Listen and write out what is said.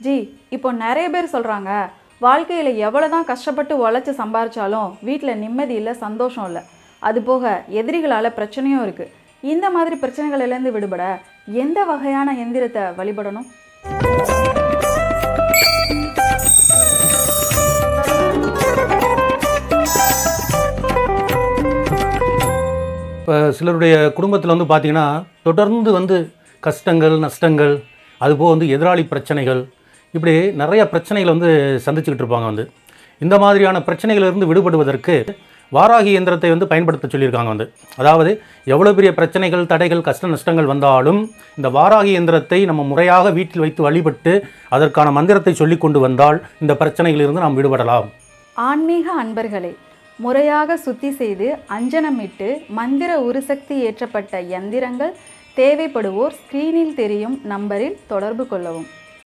G இப்போ நிறைய பேர் சொல்கிறாங்க வாழ்க்கையில் எவ்வளோ தான் கஷ்டப்பட்டு உழைச்சி சம்பாரித்தாலும் வீட்டில் நிம்மதி இல்லை சந்தோஷம் இல்லை. அது போக எதிரிகளால் பிரச்சனையும் இருக்குது இந்த மாதிரி பிரச்சனைகளிலேருந்து விடுபட எந்த வகையான எந்திரத்தை வழிபடணும்? இப்போ சிலருடைய குடும்பத்தில் வந்து பார்த்திங்கன்னா தொடர்ந்து வந்து கஷ்டங்கள் நஷ்டங்கள் அதுபோக வந்து எதிராளி பிரச்சனைகள் இப்படி நிறைய பிரச்சனைகளை வந்து சந்திச்சுக்கிட்டு இருப்பாங்க வந்து. இந்த மாதிரியான பிரச்சனைகளிலிருந்து விடுபடுவதற்கு வாராகி இயந்திரத்தை வந்து பயன்படுத்த சொல்லியிருக்காங்க வந்து. அதாவது எவ்வளோ பெரிய பிரச்சனைகள் தடைகள் கஷ்ட நஷ்டங்கள் வந்தாலும் இந்த வாராகி இயந்திரத்தை நம்ம முறையாக வீட்டில் வைத்து வழிபட்டு அதற்கான மந்திரத்தை சொல்லி கொண்டு வந்தால் இந்த பிரச்சனைகளிலிருந்து நாம் விடுபடலாம். ஆன்மீக அன்பர்களே முறையாக சுத்தி செய்து அஞ்சனமிட்டு மந்திர உருசக்தி ஏற்றப்பட்ட எந்திரங்கள் தேவைப்படுவோர் ஸ்கிரீனில் தெரியும் நம்பரில் தொடர்பு கொள்ளவும்.